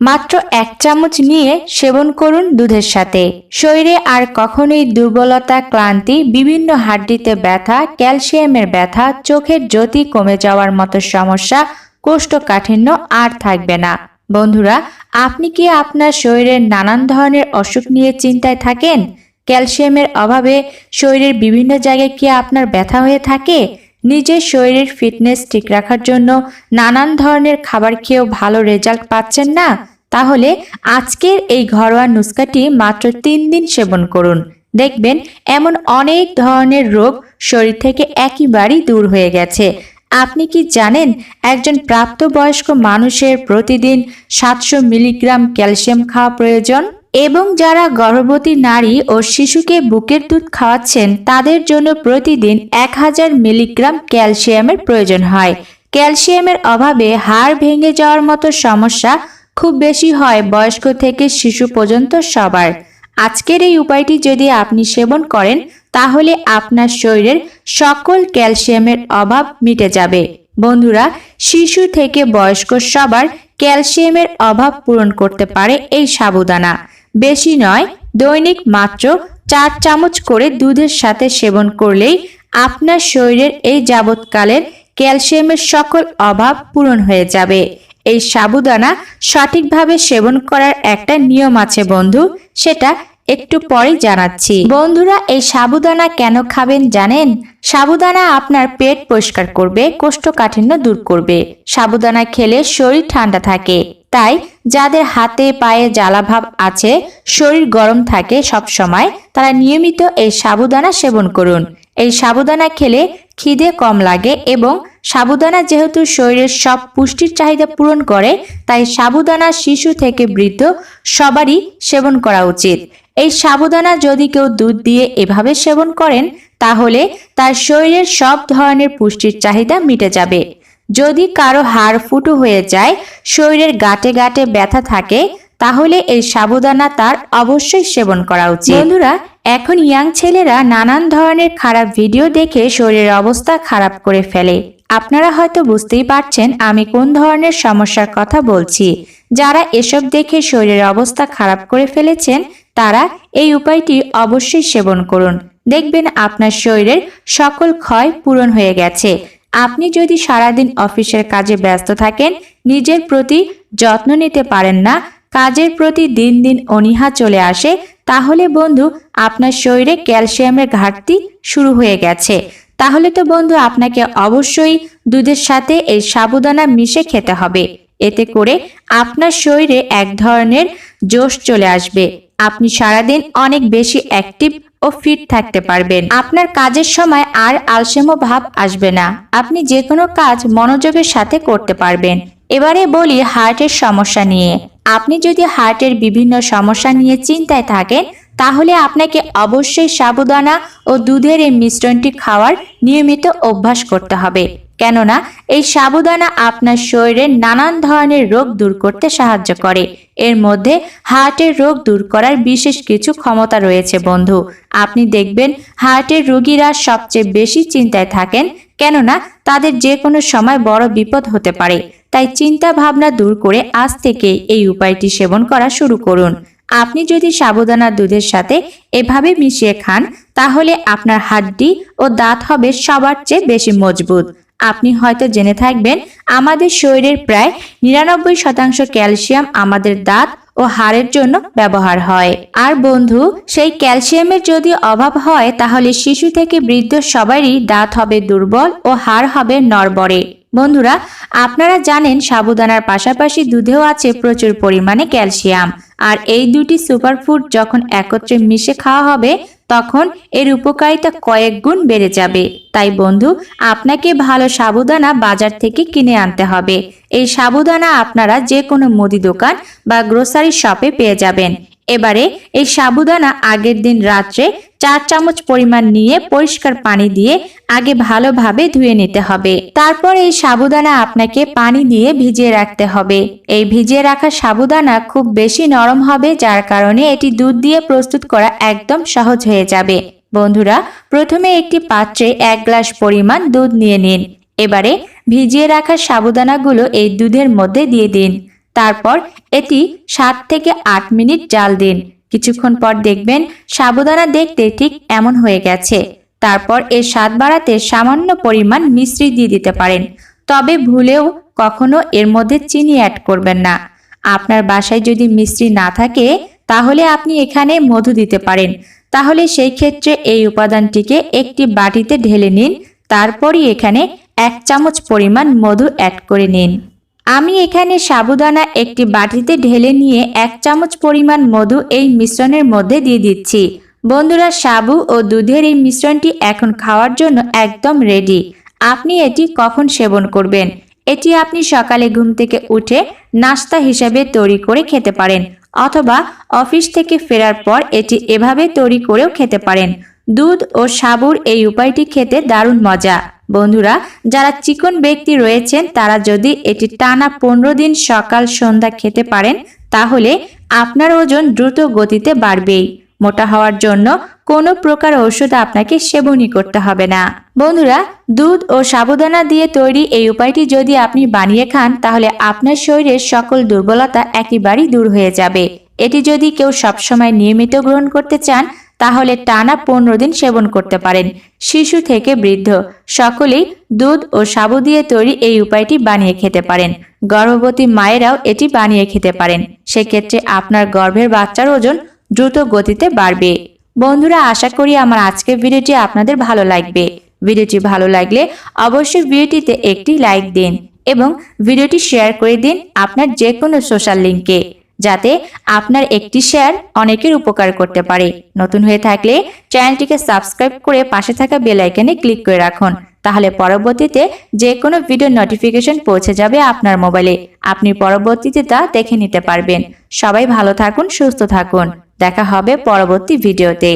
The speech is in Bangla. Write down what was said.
মাত্র এক চামচ নিয়ে সেবন করুন দুধের সাথে। শরীরে আর কখনোই দুর্বলতা, ক্লান্তি, বিভিন্ন হাড্ডিতে ব্যথা, ক্যালসিয়ামের ব্যথা, চোখের জ্যোতি কমে যাওয়ার মতো সমস্যা, কোষ্ঠকাঠিন্য আর থাকবে না। বন্ধুরা, আপনি কি আপনার শরীরের নানান ধরনের অসুখ নিয়ে চিন্তায় থাকেন? ক্যালসিয়ামের অভাবে শরীরের বিভিন্ন জায়গায় কি আপনার ব্যথা হয়ে থাকে? নিজের শরীরের ফিটনেস ঠিক রাখার জন্য নানান ধরনের খাবার খেয়েও ভালো রেজাল্ট পাচ্ছেন না? তাহলে আজকের এই ঘরোয়া নুস্কাটি মাত্র তিন দিন সেবন করুন। দেখবেন এমন অনেক ধরনের রোগ শরীর থেকে একেবারেই দূর হয়ে গেছে। আপনি কি জানেন একজন প্রাপ্তবয়স্ক মানুষের প্রতিদিন সাতশো মিলিগ্রাম ক্যালসিয়াম খাওয়া প্রয়োজন? এবং যারা গর্ভবতী নারী ও শিশুকে বুকের দুধ খাওয়াচ্ছেন, তাদের জন্য প্রতিদিন এক হাজার মিলিগ্রাম ক্যালসিয়ামের প্রয়োজন হয়। ক্যালসিয়ামের অভাবে হাড় ভেঙে যাওয়ার মতো সমস্যা খুব বেশি হয় বয়স্ক থেকে শিশু পর্যন্ত সবার। আজকের এই উপায়টি যদি আপনি সেবন করেন, তাহলে আপনার শরীরের সকল ক্যালসিয়ামের অভাব মিটে যাবে। বন্ধুরা, শিশু থেকে বয়স্ক সবার ক্যালসিয়ামের অভাব পূরণ করতে পারে এই সাবুদানা বেশি নয়, দৈনিক মাত্র চার চামচ করে দুধের সাথে সেবন করলেই আপনার শরীরের এই যাবৎকালের ক্যালসিয়ামের সকল অভাব পূরণ হয়ে যাবে। এই সাবুদানা সঠিকভাবে সেবন করার একটা নিয়ম আছে বন্ধু, সেটা একটু পরেই জানাচ্ছি। বন্ধুরা, এই সাবুদানা কেন খাবেন জানেন? সাবুদানা আপনার পেট পরিষ্কার করবে, কোষ্ঠকাঠিন্য দূর করবে। সাবুদানা খেলে শরীর ঠান্ডা থাকে। তাই যাদের হাতে পায়ে জ্বালাভাব আছে, শরীর গরম থাকে সব সময়, তারা নিয়মিত এই সাবুদানা সেবন করুন। এই সাবুদানা খেলে খিদে কম লাগে এবং সাবুদানা যেহেতু শরীরের সব পুষ্টির চাহিদা পূরণ করে, তাই সাবুদানা শিশু থেকে বৃদ্ধ সবারই সেবন করা উচিত। এই সাবুদানা যদি কেউ দুধ দিয়ে এভাবে সেবন করেন, তাহলে তার শরীরের সব ধরনের পুষ্টির চাহিদা মিটে যাবে। যদি কারও হাড় ফুটো হয়ে যায়, শরীরের গাটে গাটে ব্যথা থাকে, তাহলে এই সাবুদানা তার অবশ্যই সেবন করা উচিত। বন্ধুরা, এখন ইয়াং ছেলেরা নানান ধরনের খারাপ ভিডিও দেখে শরীরের অবস্থা খারাপ করে ফেলে। আপনারা হয়তো বুঝতেই পারছেন আমি কোন ধরনের সমস্যার কথা বলছি। যারা এসব দেখে শরীরের অবস্থা খারাপ করে ফেলেছেন, তারা এই উপায়টি অবশ্যই সেবন করুন। দেখবেন আপনার শরীরের সকল ক্ষয় পূরণ হয়ে গেছে। আপনি যদি সারাদিন অফিসের কাজে ব্যস্ত থাকেন, নিজের প্রতি যত্ন নিতে পারেন না, কাজের প্রতি দিন দিন অনীহা চলে আসে, তাহলে বন্ধু, আপনার শরীরে ক্যালসিয়ামের ঘাটতি শুরু হয়ে গেছে। তাহলে তো বন্ধু, আপনাকে অবশ্যই দুধের সাথে এই সাবুদানা মিশে খেতে হবে। এতে করে আপনার শরীরে এক ধরনের জোশ চলে আসবে। আপনি সারাদিন অনেক বেশি অ্যাক্টিভ ও ফিট থাকতে পারবেন। আপনার কাজের সময় আর আলসেমো ভাব আসবে না। আপনি যে কোনো কাজ মনোযোগের সাথে করতে পারবেন। এবারে বলি হার্টের সমস্যা নিয়ে। আপনি যদি হার্টের বিভিন্ন সমস্যা নিয়ে চিন্তায় থাকেন, তাহলে আপনাকে অবশ্যই সাবুদানা ও দুধের এই মিশ্রণটি খাওয়ার নিয়মিত অভ্যাস করতে হবে। কেননা, এই সাবুদানা আপনার শরীরের নানান ধরনের রোগ দূর করতে সাহায্য করে। এর মধ্যে হার্টের রোগ দূর করার বিশেষ কিছু ক্ষমতা রয়েছে, বন্ধু। আপনি দেখবেন হার্টের রোগীরা সবচেয়ে বেশি চিন্তায় থাকেন, কেননা তাদের যে কোনো সময় বড় বিপদ হতে পারে। তাই চিন্তা ভাবনা দূর করে আজ থেকে এই উপায়টি সেবন করা শুরু করুন। আপনি যদি সাবুদানা দুধের সাথে এভাবে মিশিয়ে খান, তাহলে আপনার হাড্ডি ও দাঁত হবে সবার চেয়ে বেশি মজবুত। আপনি হয়তো জেনে থাকবেন, আমাদের শরীরের প্রায় নিরানব্বই শতাংশ ক্যালসিয়াম আমাদের দাঁত ও হাড়ের জন্য ব্যবহার হয়। আর বন্ধু, সেই ক্যালসিয়ামের যদি অভাব হয়, তাহলে শিশু থেকে বৃদ্ধ সবারই দাঁত হবে দুর্বল ও হাড় হবে নড়বড়ে। বন্ধুরা, আপনারা জানেন সাবুদানার পাশাপাশি দুধেও আছে প্রচুর পরিমাণে ক্যালসিয়াম। আর এই দুটি সুপারফুড যখন একত্রে মিশে খাওয়া হবে তখন এর উপকারিতা কয়েক গুণ বেড়ে যাবে। তাই বন্ধু, আপনাকে ভালো সাবুদানা বাজার থেকে কিনে আনতে হবে। এই সাবুদানা আপনারা যে কোনো মুদি দোকান বা গ্রোসারি শপে পেয়ে যাবেন। এবারে এই সাবুদানা আগের দিন রাত্রে চার চামচ পরিমাণ নিয়ে পরিষ্কার পানি দিয়ে আগে ভালোভাবে ধুয়ে নিতে হবে। তারপর এই সাবুদানা আপনাকে পানি দিয়ে ভিজিয়ে রাখতে হবে। এই ভিজিয়ে রাখা সাবুদানা খুব বেশি নরম হবে, যার কারণে এটি দুধ দিয়ে প্রস্তুত করা একদম সহজ হয়ে যাবে। বন্ধুরা, প্রথমে একটি পাত্রে এক গ্লাস পরিমাণ দুধ নিয়ে নিন। এবারে ভিজিয়ে রাখা সাবুদানাগুলো এই দুধের মধ্যে দিয়ে দিন। তারপর এটি সাত থেকে আট মিনিট জাল দিন। কিছুক্ষণ পর দেখবেন সাবুদানা দেখতে ঠিক এমন হয়ে গেছে। তারপর এর স্বাদ বাড়াতে সামান্য পরিমাণ মিশ্রি দিয়ে দিতে পারেন। তবে ভুলেও কখনো এর মধ্যে চিনি অ্যাড করবেন না। আপনার বাসায় যদি মিষ্টি না থাকে, তাহলে আপনি এখানে মধু দিতে পারেন। তাহলে সেই ক্ষেত্রে এই উপাদানটিকে একটি বাটিতে ঢেলে নিন। তারপরই এখানে এক চামচ পরিমাণ মধু অ্যাড করে নিন। আমি এখানে সাবুদানা একটি বাটিতে ঢেলে নিয়ে এক চামচ পরিমাণ মধু এই মিশ্রণের মধ্যে দিয়ে দিচ্ছি। বন্ধুরা, সাবু ও দুধের এই মিশ্রণটি এখন খাওয়ার জন্য একদম রেডি আপনি এটি কখন সেবন করবেন? এটি আপনি সকালে ঘুম থেকে উঠে নাস্তা হিসেবে তৈরি করে খেতে পারেন অথবা অফিস থেকে ফেরার পর এটি এভাবে তৈরি করেও খেতে পারেন। দুধ ও সাবুর এই উপায়টি খেতে দারুণ মজা। বন্ধুরা, যারা চিকন ব্যক্তি রয়েছেন, তারা যদি এটি টানা পনেরো দিন সকাল সন্ধ্যা খেতে পারেন, তাহলে আপনার ওজন দ্রুত গতিতে বাড়বেই। মোটা হওয়ার জন্য কোনো প্রকার ওষুধ আপনাকে সেবনই করতে হবে না। বন্ধুরা, দুধ ও সাবুদানা দিয়ে তৈরি এই উপায়টি যদি আপনি বানিয়ে খান, তাহলে আপনার শরীরের সকল দুর্বলতা একেবারেই দূর হয়ে যাবে। এটি যদি কেউ সবসময় নিয়মিত গ্রহণ করতে চান তাহলে টানা পনেরো দিন সেবন করতে পারেন। শিশু থেকে বৃদ্ধ সকলেই দুধ ও সাবু দিয়ে তৈরি এই উপায়টি বানিয়ে খেতে পারেন। গর্ভবতী মায়েরাও এটি বানিয়ে খেতে পারেন। সেক্ষেত্রে আপনার গর্ভের বাচ্চার ওজন দ্রুত গতিতে বাড়বে। বন্ধুরা, আশা করি আমার আজকের ভিডিওটি আপনাদের ভালো লাগবে। ভিডিওটি ভালো লাগলে অবশ্যই ভিডিওটিতে একটি লাইক দিন এবং ভিডিওটি শেয়ার করে দিন আপনার যে কোনো সোশ্যাল লিংকে। যাতে আপনার একটি শেয়ার অনেকের উপকার করতে পারে। নতুন হয়ে থাকলে চ্যানেলটিকে সাবস্ক্রাইব করে পাশে থাকা বেল আইকনে ক্লিক করে রাখুন। তাহলে পরবর্তীতে যে কোনো ভিডিও নোটিফিকেশন পৌঁছে যাবে আপনার মোবাইলে। আপনি পরবর্তীতে তা দেখে নিতে পারবেন। সবাই ভালো থাকুন, সুস্থ থাকুন। দেখা হবে পরবর্তী ভিডিওতে।